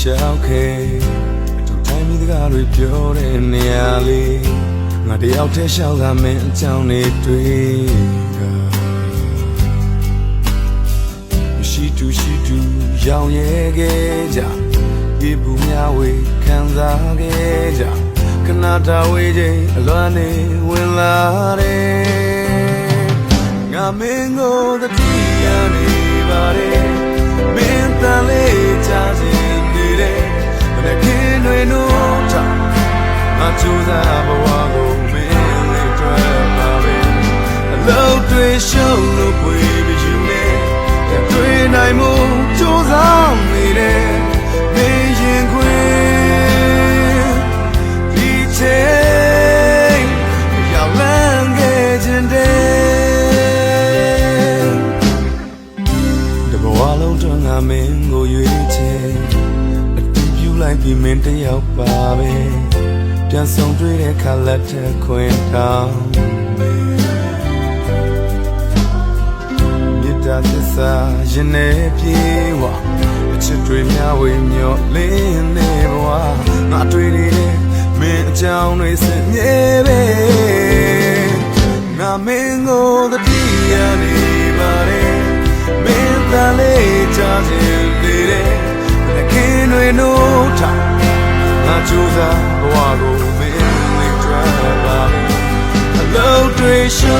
တွေရှောက်ခဲသူတိုင်းမိတကားတွေပြောတဲ့နေရာလေးငါတယောက်တည်းရှောက်လာမင်းအကြောင်းတွေတွေ့ကရှိတူရှိတူရောင်ရဲခဲ့ကြဒီပူများဝေခံစားခဲ့ကြခဏတာဝေးချိန်အလွမ်းနေဝင်လာတယ်ငါမင်းကိုတတိယနေပါတယ် ပွေပြီးယူနေတွေ့နိုင်မှုကြိုးစားနေတယ်မင်းရင်ခွင်ဒီချိန်ရောက်လန်းခဲ့ခြင်းတဲ့တဘဝလုံးတွင်ငါမင်းကိုရွေးချယ်အတူပြုလိုက်ပြီးမင်းတယောက်ပါပဲပြန်ဆောင်တွေ့တဲ့ခါလက်ထက်ခွင်တောင်း မေတ္တာသစ္စာရင်နေပြေဝအချစ်တွေများဝေမျောလင်းနေဘဝငါတွေ့နေတဲ့မင်းအကြောင်းတွေစမြဲပဲငါမင်းကိုတတိယနေပါတယ်မင်းသားလေးချခြင်းနေတယ်လက်ခင်းတွေနိုးထငါကြိုးစားဘဝကိုမင်းလေးကြွားပါမယ်အလုံးတွေရှုံး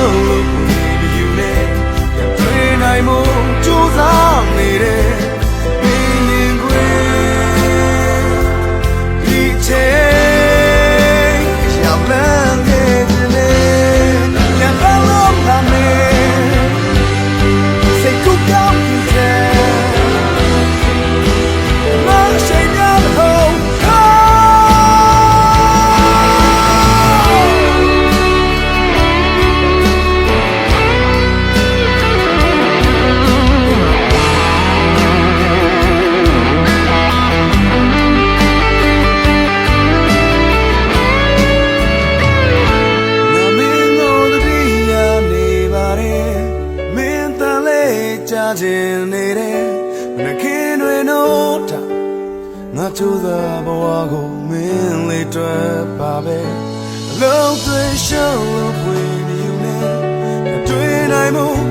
ငါချိုးသာဘဝကိုမင်းလေးတွေ့ပါပဲအလုံးတွေရှုံးလို့ပွေနေနေတွေ့နိုင်မှုကြိုးစားနေတယ်